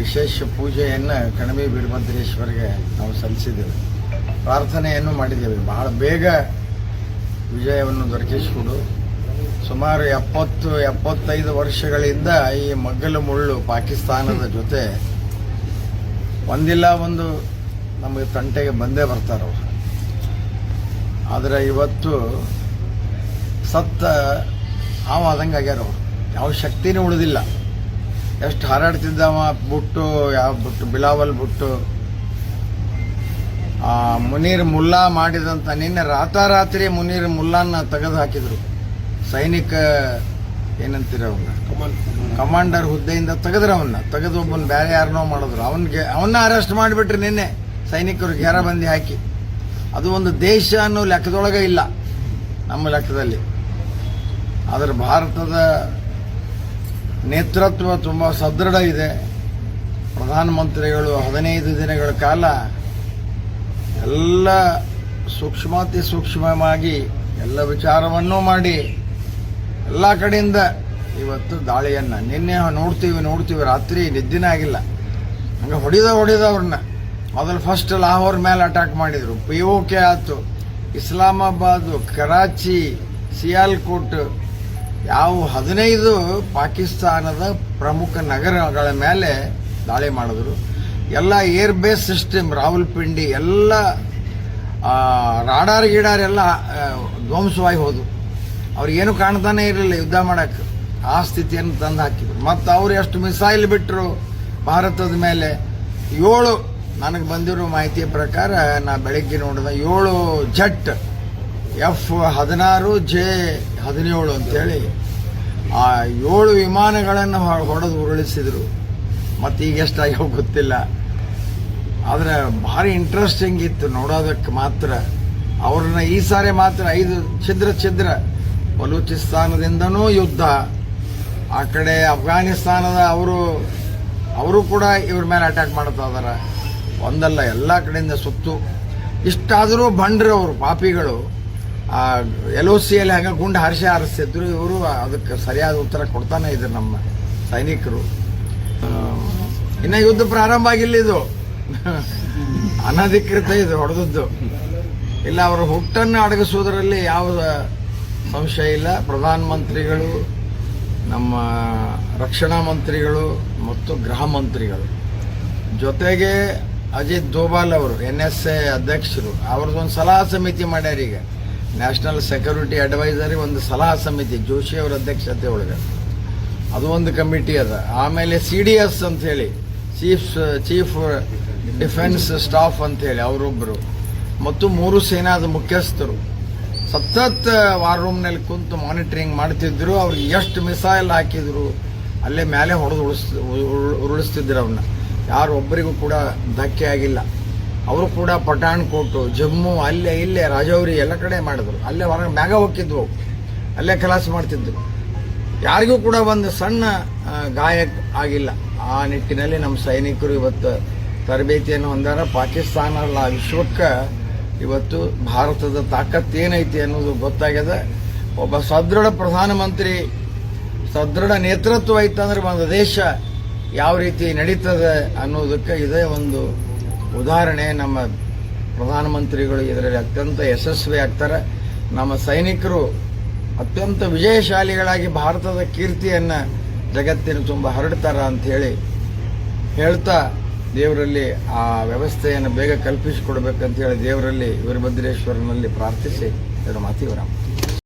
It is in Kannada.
ವಿಶೇಷ ಪೂಜೆಯನ್ನು ಕಣಿವೆ ವೀರಭದ್ರೇಶ್ವರಿಗೆ ನಾವು ಸಲ್ಲಿಸಿದ್ದೇವೆ. ಪ್ರಾರ್ಥನೆಯನ್ನು ಮಾಡಿದ್ದೇವೆ. ಬಹಳ ಬೇಗ ವಿಜಯವನ್ನು ದೊರಕಿಸಿಕೊಡು. ಸುಮಾರು ಎಪ್ಪತ್ತು, ಎಪ್ಪತ್ತೈದು ವರ್ಷಗಳಿಂದ ಈ ಮಗ್ಗಲು ಮುಳ್ಳು ಪಾಕಿಸ್ತಾನದ ಜೊತೆ ಒಂದಿಲ್ಲ ಒಂದು ನಮಗೆ ತಂಟೆಗೆ ಬಂದೇ ಬರ್ತಾರವರು ಆದರೆ ಇವತ್ತು ಸತ್ತ ಹಾವು ಆದಂಗೆ ಆಗ್ಯಾರ ಯಾವ ಶಕ್ತಿನೂ ಉಳಿದಿಲ್ಲ. ಎಷ್ಟು ಹಾರಾಡ್ತಿದ್ದವ ಬುಟ್ಟು ಯಾವ ಬುಟ್ಟು? ಬಿಲಾವಲ್ ಬುಟ್ಟು. ಆ ಮುನೀರ್ ಮುಲ್ಲಾ ಮಾಡಿದಂತ ನಿನ್ನೆ ರಾತಾರಾತ್ರಿ ಮುನೀರ್ ಮುಲ್ಲಾನ ತೆಗೆದು ಹಾಕಿದ್ರು. ಸೈನಿಕ ಏನಂತೀರ ಅವನ್ನ ಕಮಾಂಡರ್ ಹುದ್ದೆಯಿಂದ ತೆಗೆದ್ರು ಅವನ್ನ ತೆಗೆದು ಒಬ್ಬನ ಬೇರೆ ಯಾರನ್ನೋ ಮಾಡಿದ್ರು. ಅವನಿಗೆ ಅವನ್ನ ಅರೆಸ್ಟ್ ಮಾಡಿಬಿಟ್ರಿ ನಿನ್ನೆ ಸೈನಿಕರು ಬಂದಿ ಹಾಕಿ. ಅದು ಒಂದು ದೇಶ ಅನ್ನೋ ಲೆಕ್ಕದೊಳಗೆ ಇಲ್ಲ ನಮ್ಮ ಲೆಕ್ಕದಲ್ಲಿ. ಆದರೆ ಭಾರತದ ನೇತೃತ್ವ ತುಂಬ ಸದೃಢ ಇದೆ. ಪ್ರಧಾನಮಂತ್ರಿಗಳು ಹದಿನೈದು ದಿನಗಳ ಕಾಲ ಎಲ್ಲ ಸೂಕ್ಷ್ಮಾತಿ ಸೂಕ್ಷ್ಮವಾಗಿ ಎಲ್ಲ ವಿಚಾರವನ್ನೂ ಮಾಡಿ ಎಲ್ಲ ಕಡೆಯಿಂದ ಇವತ್ತು ದಾಳಿಯನ್ನು ನಿನ್ನೆ ನೋಡ್ತೀವಿ ನೋಡ್ತೀವಿ. ರಾತ್ರಿ ನಿದ್ದಿನ ಆಗಿಲ್ಲ. ಹಂಗೆ ಹೊಡಿದ ಹೊಡಿದ ಅವ್ರನ್ನ. ಮೊದಲು ಫಸ್ಟ್ ಲಾಹೋರ್ ಮೇಲೆ ಅಟ್ಯಾಕ್ ಮಾಡಿದರು. ಪಿ ಒ ಕೆ ಆಯ್ತು. ಇಸ್ಲಾಮಾಬಾದು, ಕರಾಚಿ, ಸಿಯಾಲ್ಕೋಟ್ ಯಾವ ಹದಿನೈದು ಪಾಕಿಸ್ತಾನದ ಪ್ರಮುಖ ನಗರಗಳ ಮೇಲೆ ದಾಳಿ ಮಾಡಿದ್ರು. ಎಲ್ಲ ಏರ್ ಬೇಸ್ ಸಿಸ್ಟಮ್, ರಾವಲ್ಪಿಂಡಿ, ಎಲ್ಲ ರಾಡಾರ್ ಗಿಡಾರ್ ಎಲ್ಲ ಧ್ವಂಸವಾಗಿ ಹೋದವು ಅವ್ರಿಗೇನು ಕಾಣ್ತಾನೆ ಇರಲಿಲ್ಲ ಯುದ್ಧ ಮಾಡಕ್ಕೆ ಆ ಸ್ಥಿತಿಯನ್ನು ತಂದು ಹಾಕಿದ್ರು. ಮತ್ತು ಅವ್ರು ಎಷ್ಟು ಮಿಸೈಲ್ ಬಿಟ್ಟರು ಭಾರತದ ಮೇಲೆ? ಏಳು, ನನಗೆ ಬಂದಿರೋ ಮಾಹಿತಿಯ ಪ್ರಕಾರ ನಾ ಬೆಳಗ್ಗೆ ನೋಡಿದ ಏಳು ಜಟ್ ಎಫ್ ಹದಿನಾರು ಜೆ ಹದಿನೇಳು ಅಂತೇಳಿ ಆ ಏಳು ವಿಮಾನಗಳನ್ನು ಹೊಡೆದು ಉರುಳಿಸಿದರು. ಮತ್ತು ಈಗ ಎಷ್ಟಾಗ್ಯಾವ ಗೊತ್ತಿಲ್ಲ. ಆದರೆ ಭಾರಿ ಇಂಟ್ರೆಸ್ಟಿಂಗ್ ಇತ್ತು ನೋಡೋದಕ್ಕೆ ಮಾತ್ರ. ಅವ್ರನ್ನ ಈ ಸಾರಿ ಮಾತ್ರ ಐದು ಛಿದ್ರ ಛಿದ್ರ ಬಲೂಚಿಸ್ತಾನದಿಂದನೂ ಯುದ್ಧ. ಆ ಕಡೆ ಅಫ್ಘಾನಿಸ್ತಾನದ ಅವರು ಅವರು ಕೂಡ ಇವ್ರ ಮೇಲೆ ಅಟ್ಯಾಕ್ ಮಾಡ್ತಾ ಇದ್ದಾರೆ ಒಂದಲ್ಲ, ಎಲ್ಲ ಕಡೆಯಿಂದ ಸುತ್ತು. ಇಷ್ಟಾದರೂ ಬಂಡ್ರು ಅವರು ಪಾಪಿಗಳು. ಎಲ್ ಒ ಸಿಯಲ್ಲಿ ಹಂಗೆ ಗುಂಡು ಹರ್ಷ ಹಾರಿಸ್ತಿದ್ರು. ಇವರು ಅದಕ್ಕೆ ಸರಿಯಾದ ಉತ್ತರ ಕೊಡ್ತಾನೆ ಇದ್ರು ನಮ್ಮ ಸೈನಿಕರು. ಇನ್ನು ಯುದ್ಧ ಪ್ರಾರಂಭ ಆಗಿಲ್ಲ ಇದು. ಅನಧಿಕೃತ ಇದು, ಹೊಡೆದದ್ದು. ಇಲ್ಲ, ಅವರು ಹುಟ್ಟನ್ನು ಅಡಗಿಸುವುದರಲ್ಲಿ ಯಾವ ಸಂಶಯ ಇಲ್ಲ. ಪ್ರಧಾನಮಂತ್ರಿಗಳು ನಮ್ಮ ರಕ್ಷಣಾ ಮಂತ್ರಿಗಳು ಮತ್ತು ಗೃಹ ಮಂತ್ರಿಗಳು. ಜೊತೆಗೆ ಅಜಿತ್ ದೋಬಾಲ್ ಅವರು ಎನ್ ಎಸ್ ಎ ಅಧ್ಯಕ್ಷರು, ಅವ್ರದ್ದೊಂದು ಸಲಹಾ ಸಮಿತಿ ಮಾಡ್ಯಾರ ಈಗ ನ್ಯಾಷನಲ್ ಸೆಕ್ಯೂರಿಟಿ ಅಡ್ವೈಸರಿ ಒಂದು ಸಲಹಾ ಸಮಿತಿ, ಜೋಶಿ ಅವರ ಅಧ್ಯಕ್ಷತೆ ಒಳಗೆ. ಅದು ಒಂದು ಕಮಿಟಿ ಅದ. ಆಮೇಲೆ ಸಿ ಡಿ ಎಸ್ ಅಂತ ಹೇಳಿ ಚೀಫ್ ಚೀಫ್ ಡಿಫೆನ್ಸ್ ಸ್ಟಾಫ್ ಅಂತ ಹೇಳಿ ಅವರೊಬ್ಬರು ಮತ್ತು ಮೂರು ಸೇನಾದ ಮುಖ್ಯಸ್ಥರು. ಸತತ್ ವಾರ್ ರೂಮ್ನಲ್ಲಿ ಕುಂತು ಮಾನಿಟರಿಂಗ್ ಮಾಡ್ತಿದ್ರು. ಅವ್ರಿಗೆ ಎಷ್ಟು ಮಿಸೈಲ್ ಹಾಕಿದ್ರು, ಅಲ್ಲೇ ಮೇಲೆ ಹೊಡೆದು ಉಳಿಸ್ ಉರುಳ್- ಉರುಳಿಸ್ತಿದ್ರು ಅವನ್ನ ಯಾರು ಒಬ್ಬರಿಗೂ ಕೂಡ ಧಕ್ಕೆ ಆಗಿಲ್ಲ. ಅವರು ಕೂಡ ಪಠಾಣ್ಕೋಟು ಜಮ್ಮು, ಅಲ್ಲೇ, ಇಲ್ಲೇ, ರಾಜೌರಿ ಎಲ್ಲ ಕಡೆ ಮಾಡಿದ್ರು. ಅಲ್ಲೇ ಹೊರಗೆ ಮ್ಯಾಗ ಹೋಗಿದ್ವು ಅಲ್ಲೇ ಕ್ಲಾಸ್ ಮಾಡ್ತಿದ್ರು ಯಾರಿಗೂ ಕೂಡ ಒಂದು ಸಣ್ಣ ಗಾಯ ಆಗಿಲ್ಲ. ಆ ನಿಟ್ಟಿನಲ್ಲಿ ನಮ್ಮ ಸೈನಿಕರು ಇವತ್ತು ತರಬೇತಿಯನ್ನು ಹೊಂದಾರ. ಪಾಕಿಸ್ತಾನ ಅಲ್ಲ ವಿಶ್ವಕ್ಕೆ ಇವತ್ತು ಭಾರತದ ತಾಕತ್ ಏನೈತಿ ಅನ್ನೋದು ಗೊತ್ತಾಗ್ಯದ. ಒಬ್ಬ ಸದೃಢ ಪ್ರಧಾನಮಂತ್ರಿ, ಸದೃಢ ನೇತೃತ್ವ ಐತಂದ್ರೆ ಒಂದು ದೇಶ ಯಾವ ರೀತಿ ನಡೀತದೆ ಅನ್ನೋದಕ್ಕೆ ಇದೇ ಒಂದು ಉದಾಹರಣೆ, ನಮ್ಮ ಪ್ರಧಾನಮಂತ್ರಿಗಳು ಇದರಲ್ಲಿ ಅತ್ಯಂತ ಯಶಸ್ವಿ ಆಗ್ತಾರೆ. ನಮ್ಮ ಸೈನಿಕರು ಅತ್ಯಂತ ವಿಜಯಶಾಲಿಗಳಾಗಿ ಭಾರತದ ಕೀರ್ತಿಯನ್ನು ಜಗತ್ತಿನ ತುಂಬ ಹರಡ್ತಾರ ಅಂತ ಹೇಳಿ ಹೇಳ್ತಾ ದೇವರಲ್ಲಿ ಆ ವ್ಯವಸ್ಥೆಯನ್ನು ಬೇಗ ಕಲ್ಪಿಸಿಕೊಡ್ಬೇಕಂತ ಹೇಳಿ ದೇವರಲ್ಲಿ ವೀರಭದ್ರೇಶ್ವರನಲ್ಲಿ ಪ್ರಾರ್ಥಿಸಿ ಎರಡು ಮಾತಿ ವಿರಾಮ.